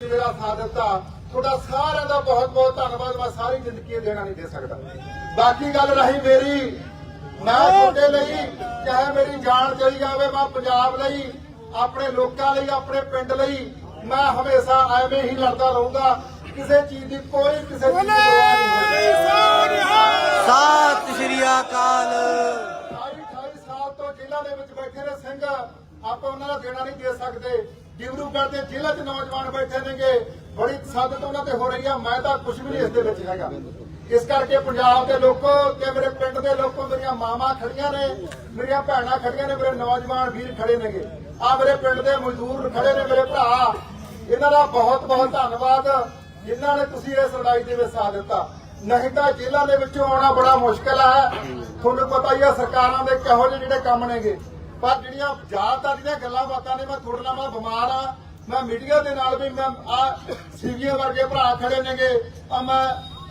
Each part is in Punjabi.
ਮੇਰਾ ਸਾਥ ਦਿੱਤਾ ਤੁਹਾਡਾ ਸਾਰਿਆਂ ਦਾ ਬਹੁਤ ਬਹੁਤ ਧੰਨਵਾਦ ਮੈਂ ਸਾਰੀ ਜ਼ਿੰਦਗੀ ਇਹ ਦੇਣਾ ਨਹੀਂ ਦੇ ਸਕਦਾ। ਬਾਕੀ ਗੱਲ ਰਹੀ ਮੇਰੀ ਮੈਂ ਤੁਹਾਡੇ ਲਈ ਚਾਹੇ ਮੇਰੀ ਜਾਨ ਚਲੀ ਜਾਵੇ ਮੈਂ ਪੰਜਾਬ ਲਈ ਆਪਣੇ ਲੋਕਾਂ ਲਈ ਆਪਣੇ ਪਿੰਡ ਲਈ ਮੈਂ ਹਮੇਸ਼ਾ ਐਵੇਂ ਹੀ ਲੜਦਾ ਰਹੂੰਗਾ। ਕਿਸੇ ਚੀਜ਼ ਦੀ ਕੋਈ ਕਿਸੇ ਚੀਜ਼ ਦੀ ਪਰਵਾਹ ਨਹੀਂ। ਸਤਿ ਸ਼੍ਰੀ ਅਕਾਲ। 28 28 ਸਾਲ ਤੋਂ ਜੇਲ੍ਹਾਂ ਦੇ ਵਿੱਚ ਬੈਠੇ ਨੇ ਸਿੰਘ ਆਪਾਂ ਉਹਨਾਂ ਦਾ ਦੇਣਾ ਨਹੀਂ ਦੇ ਸਕਦੇ। ਡਿਬਰੂਗੜ੍ਹ ਦੇ ਜੇਲ੍ਹਾਂ 'ਚ ਨੌਜਵਾਨ ਬੈਠੇ ਨੇਗੇ। ਬੜੀ ਤਸੱਦਦ ਉਹਨਾਂ ਤੇ ਹੋ ਰਹੀ ਆ। ਮੈਂ ਤਾਂ ਕੁਝ ਵੀ ਨਹੀਂ ਇਸ ਦੇ ਵਿੱਚ ਹੈਗਾ। ਇਸ ਕਰਕੇ ਪੰਜਾਬ ਦੇ ਲੋਕੋ ਤੇ ਮੇਰੇ ਪਿੰਡ ਦੇ ਲੋਕੋ ਮੇਰੀਆਂ ਮਾਵਾਂ ਖੜੀਆਂ ਨੇ, ਮੇਰੀਆਂ ਭੈਣਾਂ ਖੜੀਆਂ ਨੇ, ਮੇਰੇ ਨੌਜਵਾਨ ਵੀਰ ਖੜੇ ਨੇਗੇ। ਆ ਮੇਰੇ ਪਿੰਡ ਦੇ ਮਜ਼ਦੂਰ ਖੜੇ ਨੇ ਮੇਰੇ ਭਰਾ। ਇਹਨਾਂ ਦਾ ਬਹੁਤ ਬਹੁਤ ਧੰਨਵਾਦ। ਜਿਨ੍ਹਾਂ ਨੇ ਤੁਸੀਂ ਇਸ ਲੜਾਈ ਦੇ ਵਿੱਚ ਸਾਥ ਦਿੱਤਾ। ਨਹੀਂ ਤਾਂ ਜੇਲ੍ਹਾਂ ਦੇ ਵਿੱਚੋਂ ਆਉਣਾ ਬੜਾ ਮੁਸ਼ਕਲ ਹੈ। ਤੁਹਾਨੂੰ ਪਤਾ ਹੀ ਆ ਸਰਕਾਰਾਂ ਦੇ ਕਿਹੋ ਜਿਹੇ ਜਿਹੜੇ ਕੰਮ ਨੇਗੇ। ਪਰ ਜਿਹੜੀਆਂ ਜ਼ਿਆਦਾਤਰ ਜਿਹੜੀਆਂ ਗੱਲਾਂ ਬਾਤਾਂ ਨੇ ਮੈਂ ਨਾਲ ਮੈਂ ਬਿਮਾਰ ਆ। ਮੈਂ ਮੀਡੀਆ ਦੇ ਨਾਲ ਵੀ ਮੈਂ ਆ ਸੀਵੀਆਂ ਵਰਗੇ ਭਰਾ ਖੜੇ ਨੇਗੇ ਆ ਮੈਂ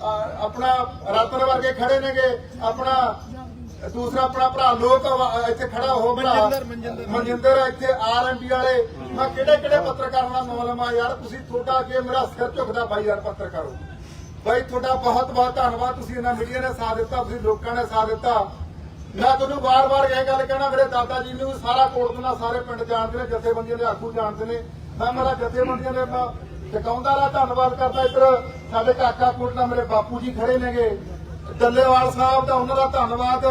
ਆ, ਆਪਣਾ ਰਤਨ ਵਰਗੇ ਖੜੇ ਨੇਗੇ ਆਪਣਾ ਦੂਸਰਾ ਆਪਣਾ ਭਰਾ ਲੋਕ ਇੱਥੇ ਖੜਾ ਹੋ ਭਰਾ ਮਨਜਿੰਦਰ ਇੱਥੇ ਆਰਐਮਬੀ ਵਾਲੇ। ਮੈਂ ਕਿਹੜੇ ਕਿਹੜੇ ਪੱਤਰਕਾਰਾਂ ਦਾ ਨਾਮ ਲਵਾਂ ਯਾਰ ਤੁਸੀਂ ਤੁਹਾਡਾ ਅੱਗੇ ਮੇਰਾ ਸਿਰ ਝੁਕਦਾ ਬਾਈ ਯਾਰ ਪੱਤਰਕਾਰੋ ਬਾਈ ਤੁਹਾਡਾ ਬਹੁਤ ਬਹੁਤ ਧੰਨਵਾਦ ਤੁਸੀਂ ਇਹਨਾਂ ਮੀਡੀਆ ਨੇ ਸਾਥ ਦਿੱਤਾ ਤੁਸੀਂ ਲੋਕਾਂ ਨੇ ਸਾਥ ਦਿੱਤਾ। ਮੈਂ ਤੁਹਾਨੂੰ ਵਾਰ-ਵਾਰ ਇਹ ਗੱਲ ਕਹਿਣਾ ਮੇਰੇ ਦਾਦਾ ਜੀ ਨੂੰ ਸਾਰਾ ਕੋਟਕਨਾ ਸਾਰੇ ਪਿੰਡ ਜਾਣਦੇ ਨੇ ਜਥੇਬੰਦੀਆਂ ਦੇ ਆਗੂ ਜਾਣਦੇ ਨੇ। ਮੈਂ ਮੇਰਾ ਜਥੇਬੰਦੀਆਂ ਦੇ ਮੈਂ ਟਿਕਾਉਂਦਾ ਦਾ ਧੰਨਵਾਦ ਕਰਦਾ ਇੱਧਰ ਸਾਡੇ ਕਾਕਾ ਕੋਟਨਾ ਮੇਰੇ ਬਾਪੂ ਜੀ ਖੜੇ ਨੇਗੇ। ਡੱਲੇਵਾਲ ਸਾਹਿਬ ਦਾ ਉਹਨਾਂ ਦਾ ਧੰਨਵਾਦ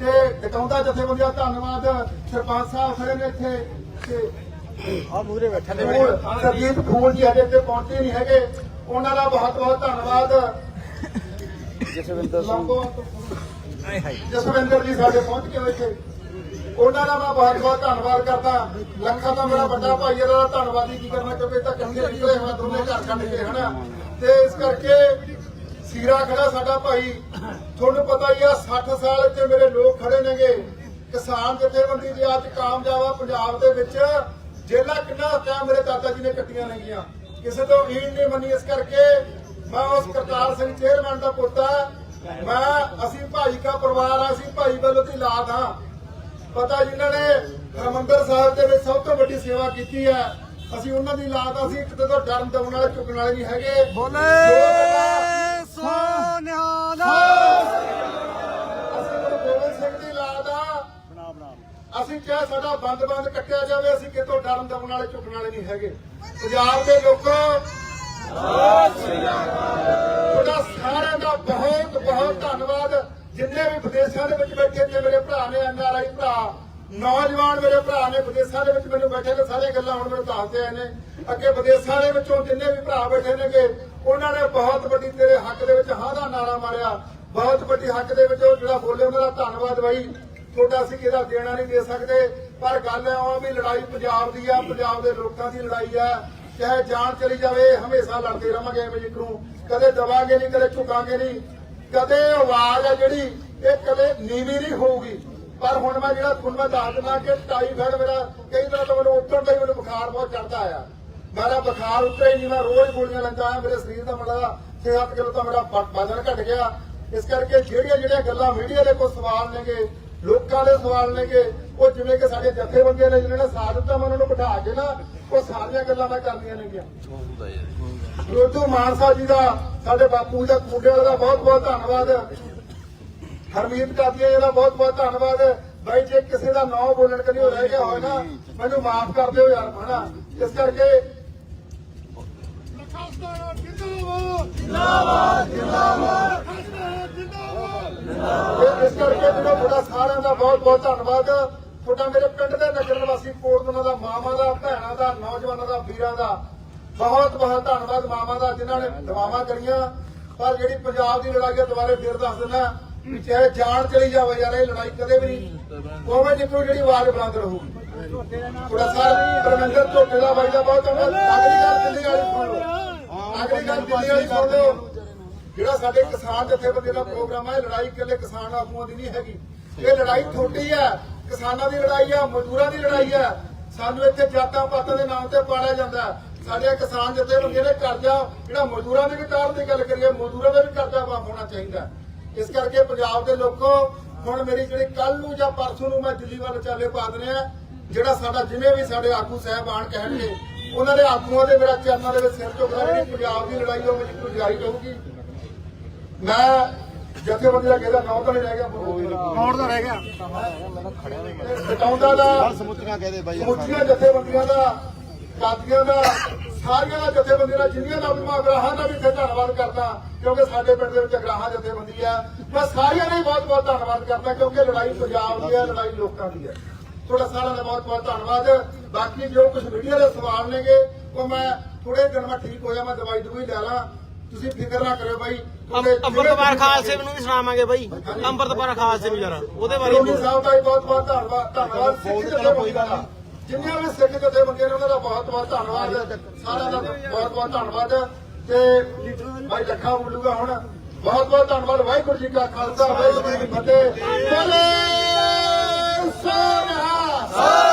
ਤੇ ਟਿਕਾਉਂਦਾ ਜਥੇਬੰਦੀਆਂ ਦਾ ਧੰਨਵਾਦ। ਸਰਪੰਚ ਸਾਹਿਬ ਖੜੇ ਨੇ ਇੱਥੇ ਤੇ ਆ ਮੂਰੇ ਬੈਠੇ ਨੇ ਸਰਜੀਤ ਫੂਲ ਜੀ ਹਜੇ ਇੱਥੇ ਪਹੁੰਚੇ ਨਹੀਂ ਹੈਗੇ। ਉਹਨਾਂ ਦਾ ਬਹੁਤ ਬਹੁਤ ਧੰਨਵਾਦ। ਜਸਵਿੰਦਰ ਸਿੰਘ। ਜਸਵਿੰਦਰ ਜੀ ਸਾਡੇ ਪਹੁੰਚ ਕੇ ਇੱਥੇ। ਉਹਨਾਂ ਦਾ ਮੈਂ ਬਹੁਤ ਬਹੁਤ ਧੰਨਵਾਦ ਕਰਦਾ। ਲੱਖਾਂ ਦਾ ਮੇਰਾ ਵੱਡਾ ਭਾਈ ਇਹਦਾ ਤਾਂ ਕੀ ਕਰਨਾ, ਕਿਉਂਕਿ ਤਾਂ ਕਹਿੰਦੇ ਨਿਕਲੇ ਹੋਣਾ ਦੋਨੇ ਘਰ ਕੱਢ ਕੇ, ਹਨਾ? ਤੇ ਇਸ ਕਰਕੇ ਸੀਰਾ ਖੜਾ ਸਾਡਾ ਭਾਈ। ਤੁਹਾਨੂੰ ਪਤਾ ਹੀ ਆ 60 ਸਾਲ ਇੱਥੇ ਮੇਰੇ ਲੋਕ ਖੜੇ ਨੇਗੇ। ਕਿਸਾਨ ਜਥੇਬੰਦੀ ਦੀ ਅੱਜ ਕਾਮਯਾਬ ਆ, ਪੰਜਾਬ ਦੇ ਵਿੱਚ। ਜੇਲਾ ਕਿੰਨਾ ਟਾਈਮ ਮੇਰੇ ਦਾਦਾ ਜੀ ਨੇ ਕੱਟੀਆਂ ਨੇਗੀਆਂ। ਕਿਸੇ ਤੋਂ ਈਣ ਨਹੀਂ ਮੰਨੀ, ਇਸ ਕਰਕੇ ਮੈਂ ਉਸ ਕਰਤਾਰ ਸਿੰਘ ਚੇਅਰਮੈਨ ਦਾ ਪੁੱਤਾ ਮੈਂ ਅਸੀਂ ਭਾਈ ਕਾ ਪਰਿਵਾਰ ਆ ਅਸੀਂ ਭਾਈ ਵੱਲੋਂ ਦੀ ਲਾਦ ਹਾਂ। ਪਤਾ ਜਿਨ੍ਹਾਂ ਨੇ ਹਰਮੰਦਰ ਸਾਹਿਬ ਦੇ ਵਿੱਚ ਸਭ ਤੋਂ ਵੱਡੀ ਸੇਵਾ ਕੀਤੀ ਹੈ ਅਸੀਂ ਉਹਨਾਂ ਦੀ ਲਾਦ ਆ, ਅਸੀਂ ਇੱਕ ਤੋਂ ਡਰਨ ਦਵਣ ਵਾਲੇ ਝੁਕਣ ਵਾਲੇ ਨਹੀਂ ਹੈਗੇ। ਬੋਲੇ ਸੋਨਿਆਲ ਅਸੀਂ ਗੁਰੂ ਗੋਬਿੰਦ ਸਿੰਘ ਦੀ ਲਾਦ ਆ ਅਸੀਂ ਚਾਹੇ ਸਾਡਾ ਬੰਦ ਬੰਦ ਕੱਟਿਆ ਜਾਵੇ ਅਸੀਂ ਕਿਤੋਂ ਡਰਨ ਦਵਣ ਵਾਲੇ ਝੁਕਣ ਵਾਲੇ ਨਹੀਂ ਹੈਗੇ। ਪੰਜਾਬ ਦੇ ਲੋਕੋ ਤੁਹਾਡਾ ਸਾਰਿਆਂ ਦਾ ਬਹੁਤ ਬਹੁਤ ਧੰਨਵਾਦ। ਜਿੰਨੇ ਵੀ ਵਿਦੇਸ਼ਾਂ ਦੇ ਵਿੱਚ ਬੈਠੇ ਨੇ ਮੇਰੇ ਭਰਾ ਨੇ ਐਨਆਰਆਈ ਭਰਾ, ਨੌਜਵਾਨ ਮੇਰੇ ਭਰਾ ਨੇ ਵਿਦੇਸ਼ਾਂ ਦੇ ਵਿੱਚ ਮੈਨੂੰ ਬੈਠੇ ਨੇ ਸਾਰੇ ਗੱਲਾਂ ਹੁਣ ਮੈਨੂੰ ਦੱਸਦੇ ਆਏ ਨੇ। ਅੱਗੇ ਵਿਦੇਸ਼ਾਂ ਦੇ ਵਿੱਚੋਂ ਜਿੰਨੇ ਵੀ ਭਰਾ ਬੈਠੇ ਨੇਗੇ, ਉਹਨਾਂ ਨੇ ਬਹੁਤ ਵੱਡੀ ਤੇਰੇ ਹੱਕ ਦੇ ਵਿੱਚ ਹਾਂ ਦਾ ਨਾਰਾ ਮਾਰਿਆ। ਬਹੁਤ ਵੱਡੀ ਹੱਕ ਦੇ ਵਿੱਚ ਉਹ ਜਿਹੜਾ ਬੋਲੇ, ਉਹਨਾਂ ਦਾ ਧੰਨਵਾਦ ਬਾਈ। ਤੁਹਾਡਾ ਅਸੀਂ ਇਹਦਾ ਦੇਣਾ ਨਹੀਂ ਦੇ ਸਕਦੇ, ਪਰ ਗੱਲ ਇਹ ਆ ਵੀ ਲੜਾਈ ਪੰਜਾਬ ਦੀ ਆ, ਪੰਜਾਬ ਦੇ ਲੋਕਾਂ ਦੀ ਲੜਾਈ ਆ। ਚਾਹੇ ਜਾਨ ਚਲੀ ਜਾਵੇ, ਹਮੇਸ਼ਾ ਲੜਦੇ ਰਹਾਂਗੇ ਐਵੇਂ ਜਿੱਕਰੂ ਕਦੇ ਦਵਾਂਗੇ ਨਹੀਂ, ਕਦੇ ਝੁਕਾਂਗੇ ਨਹੀਂ। ਕਦੇ ਆਵਾਜ਼ ਆ ਜਿਹੜੀ, ਇਹ ਕਦੇ ਨੀਵੀਂ ਨਹੀਂ ਹੋਊਗੀ। ਪਰ ਹੁਣ ਮੈਂ ਜਿਹੜਾ ਤੁਹਾਨੂੰ ਮੈਂ ਦੱਸ ਦਿੰਦਾ ਕਿ ਟਾਈਫਾਇਡ ਮੇਰਾ ਕਈ ਦਿਨਾਂ ਤੋਂ ਮੈਨੂੰ ਉੱਤਰ ਦਾ ਮੈਨੂੰ ਬੁਖਾਰ ਬਹੁਤ ਚੜਦਾ ਆ। ਮੇਰਾ ਬੁਖਾਰ ਉੱਤਰ ਨਹੀਂ, ਮੈਂ ਰੋਜ਼ ਗੋਲੀਆਂ ਲੈਂਦਾ ਆ ਮੇਰੇ ਸਰੀਰ ਦਾ ਮੜਾ 6-7 ਕਿਲੋ ਤਾਂ ਮੇਰਾ ਵਜ਼ਨ ਘਟ ਗਿਆ। ਇਸ ਕਰਕੇ ਜਿਹੜੀਆਂ ਜਿਹੜੀਆਂ ਗੱਲਾਂ ਮੀਡੀਆ ਦੇ ਕੋਲ ਸਵਾਲ ਨੇਗੇ ਲੋਕਾਂ ਦੇ ਸਵਾਲ ਨੇਗੇ। ਉਹ ਜਿਵੇਂ ਕਿ ਸਾਡੇ ਜਥੇਬੰਦੀਆਂ ਨੇ ਜਿਹਨਾਂ ਨੇ ਸਾਥ ਦਿੱਤਾ, ਮੈਂ ਉਹਨਾਂ ਨੂੰ ਬਿਠਾ ਕੇ ਨਾ, ਉਹ ਸਾਰੀਆਂ ਗੱਲਾਂ ਮੈਂ ਕਰਨੀਆਂ ਨੇਗੀਆਂ। ਰੋਜੂ ਮਾਨਸਾ ਜੀ ਦਾ, ਸਾਡੇ ਬਾਪੂ ਦਾ ਕੁੰਡੇ ਵਾਲੇ ਦਾ ਬਹੁਤ ਬਹੁਤ ਧੰਨਵਾਦ। ਹਰਮੀਤ ਕਾਦੀਆ ਜੀ ਦਾ ਬਹੁਤ ਬਹੁਤ ਧੰਨਵਾਦ। ਬਾਈ, ਜੇ ਕਿਸੇ ਦਾ ਨਾਮ ਬੋਲਣ ਕਰੀ ਹੋ ਰਹਿ ਗਿਆ ਹੋਵੇ ਨਾ, ਮੈਨੂੰ ਮਾਫ ਕਰ ਦਿਓ ਯਾਰ ਹਨਾ ਇਸ ਕਰਕੇ ਤੇ ਇਸ ਕਰਕੇ ਜਿਹੜਾ ਤੁਹਾਡਾ ਸਾਰਿਆਂ ਦਾ ਬਹੁਤ ਬਹੁਤ ਧੰਨਵਾਦ। ਤੁਹਾਡਾ ਮੇਰੇ ਪਿੰਡ ਦੇ ਨਗਰ ਨਿਵਾਸੀ ਕੋਟਦਨਾ ਦਾ ਮਾਮਾ ਦਾ, ਭੈਣਾਂ ਦਾ, ਨੌਜਵਾਨਾਂ ਦਾ, ਵੀਰਾਂ ਦਾ ਬਹੁਤ ਬਹੁਤ ਧੰਨਵਾਦ ਮਾਮਾ ਦਾ, ਜਿਨ੍ਹਾਂ ਨੇ ਦੁਆਵਾਂ ਕਰੀਆਂ। ਪਰ ਜਿਹੜੀ ਪੰਜਾਬ ਦੀ ਲੜਾਈ ਹੈ ਦੁਬਾਰੇ ਫਿਰ ਦੱਸ ਦਿੰਦਾ ਵੀ ਚਾਹੇ ਜਾਨ ਚਲੀ ਜਾਵੇ ਯਾਰ, ਇਹ ਲੜਾਈ ਕਦੇ ਵੀ ਨਹੀਂ। ਕੋਵੇਂ ਜਿੱਥੋਂ ਜਿਹੜੀ ਆਵਾਜ਼ ਬੁਲੰਦ ਰਹੂਗੀ। ਥੋੜਾ ਸਾਰ ਪਰਮਿੰਦਰ ਝੋਟੇ ਦਾ ਬਾਈ ਬਹੁਤ ਧੰਨਵਾਦ। ਅਗਲੀ ਗੱਲ ਦਿੱਲੀ ਵਾਲੀ ਸੁਣ ਲਓ। ਅਗਲੀ ਗੱਲ ਦਿੱਲੀ ਵਾਲੀ ਸੁਣ ਲਓ। ਜਿਹੜਾ ਸਾਡੇ ਕਿਸਾਨ ਜਥੇਬੰਦੀ ਦਾ ਪ੍ਰੋਗਰਾਮ ਹੈ ਲੜਾਈ ਇਕੱਲੇ ਕਿਸਾਨ ਆਗੂਆਂ ਦੀ ਨਹੀਂ ਹੈਗੀ। ਇਹ ਲੜਾਈ ਥੋੜੀ ਹੈ ਕਿਸਾਨਾਂ ਦੀ ਲੜਾਈ ਹੈ ਮਜ਼ਦੂਰਾਂ ਦੀ ਲੜਾਈ ਹੈ ਸਾਨੂੰ ਇੱਥੇ ਜਾਤਾਂ ਪਾਤਾਂ ਦੇ ਨਾਮ ਤੇ ਪਾੜਿਆ ਜਾਂਦਾ। ਸਾਡੇ ਕਿਸਾਨ ਜਥੇਬੰਦੀਆਂ ਨੇ ਕਰਜ਼ਾ, ਜਿਹੜਾ ਮਜ਼ਦੂਰਾਂ ਦੇ ਵੀ ਦੀ ਗੱਲ ਕਰੀਏ, ਮਜ਼ਦੂਰਾਂ ਦਾ ਵੀ ਕਰਜ਼ਾ ਮਾਫ ਹੋਣਾ ਚਾਹੀਦਾ। ਇਸ ਕਰਕੇ ਪੰਜਾਬ ਦੇ ਲੋਕੋ, ਹੁਣ ਮੇਰੀ ਜਿਹੜੀ ਕੱਲ ਨੂੰ ਜਾਂ ਪਰਸੋਂ ਨੂੰ ਮੈਂ ਦਿੱਲੀ ਵੱਲ ਚਾਲੇ ਪਾ ਦਨੇ ਆ, ਜਿਹੜਾ ਸਾਡਾ ਜਿਵੇਂ ਵੀ ਸਾਡੇ ਆਗੂ ਸਾਹਿਬਾਨ ਕਹਿਣਗੇ, ਉਹਨਾਂ ਦੇ ਆਗੂਆਂ ਦੇ ਮੇਰਾ ਚਰਨਾਂ ਦੇ ਵਿੱਚ ਸਿਰ ਝੁਕਦਾ, ਜਿਹੜੀ ਪੰਜਾਬ ਦੀ ਲੜਾਈ ਉਹ ਮੈਨੂੰ ਜਾਰੀ ਰਹੂਗੀ ਮੈਂ ਜਥੇਬੰਦੀ ਦਾ ਕਿਹਦਾ ਨਾਮ ਤਾਂ ਨਹੀਂ ਰਹਿ ਗਿਆ ਕੌਣ ਦਾ ਰਹਿ ਗਿਆ। ਬਟਾਉਂਦਾ ਦਾ ਸਮੁੱਚੀਆਂ ਕਹਦੇ ਬਾਈ ਸਮੁੱਚੀਆਂ ਜਥੇਬੰਦੀਆਂ ਦਾ ਕਾਦੀਆਂ ਦਾ ਸਾਰੀਆਂ ਦਾ ਜਥੇਬੰਦੀਆਂ ਦਾ ਜਿੰਨੀਆਂ ਦਾ ਵੀ ਮੈਂ ਅਗਰਾਹਾਂ ਦਾ ਵੀ ਇੱਥੇ ਧੰਨਵਾਦ ਕਰਦਾ ਕਿਉਂਕਿ ਸਾਡੇ ਪਿੰਡ ਦੇ ਵਿੱਚ ਅਗਰਾਹਾਂ ਜਥੇਬੰਦੀ ਆ। ਮੈਂ ਸਾਰਿਆਂ ਦਾ ਹੀ ਬਹੁਤ ਬਹੁਤ ਧੰਨਵਾਦ ਕਰਦਾ ਕਿਉਂਕਿ ਲੜਾਈ ਪੰਜਾਬ ਦੀ ਹੈ ਲੜਾਈ ਲੋਕਾਂ ਦੀ ਹੈ ਤੁਹਾਡਾ ਸਾਰਿਆਂ ਦਾ ਬਹੁਤ ਬਹੁਤ ਧੰਨਵਾਦ। ਬਾਕੀ ਜੋ ਕੁਝ ਮੀਡੀਆ ਦੇ ਸਵਾਲ ਨੇਗੇ ਉਹ ਮੈਂ ਥੋੜੇ ਦਿਨ ਮੈਂ ਠੀਕ ਹੋਇਆ ਮੈਂ ਦਵਾਈ ਦਵਾਈ ਲੈ ਲਾਂ। ਤੁਸੀਂ ਫਿਕਰ ਨਾ ਕਰਿਓ ਬਾਈ ਅੰਮ੍ਰਿਤਪਾਲ ਖਾਲਸੇ ਨੂੰ ਵੀ ਸੁਣਾਵਾਂਗੇ ਬਾਈ। ਅੰਮ੍ਰਿਤਪਾਲ ਖਾਲਸੇ ਨੂੰ ਜਰਾ ਉਹਦੇ ਬਾਰੇ ਰੋਣੀ ਸਾਹਿਬ ਦਾ ਵੀ ਬਹੁਤ ਬਹੁਤ ਧੰਨਵਾਦ ਧੰਨਵਾਦ। ਸਿੱਖ ਜਥੇਬੰਦੀਆਂ ਦਾ। ਜਿੰਨੀਆਂ ਵੀ ਸਿੱਖ ਜਥੇਬੰਦੀਆਂ ਨੇ ਉਹਨਾਂ ਦਾ ਬਹੁਤ ਬਹੁਤ ਧੰਨਵਾਦ। ਸਾਰਿਆਂ ਦਾ ਬਹੁਤ ਬਹੁਤ ਧੰਨਵਾਦ। ਤੇ ਭਾਈ ਲੱਖਾ ਬੋਲੂਗਾ ਹੁਣ। ਬਹੁਤ ਬਹੁਤ ਧੰਨਵਾਦ। ਵਾਹਿਗੁਰੂ ਜੀ ਕਾ ਖਾਲਸਾ ਵਾਹਿਗੁਰੂ ਜੀ ਕੀ ਫਤਿਹ। ਬੋਲੇ ਸੋਨਹਾ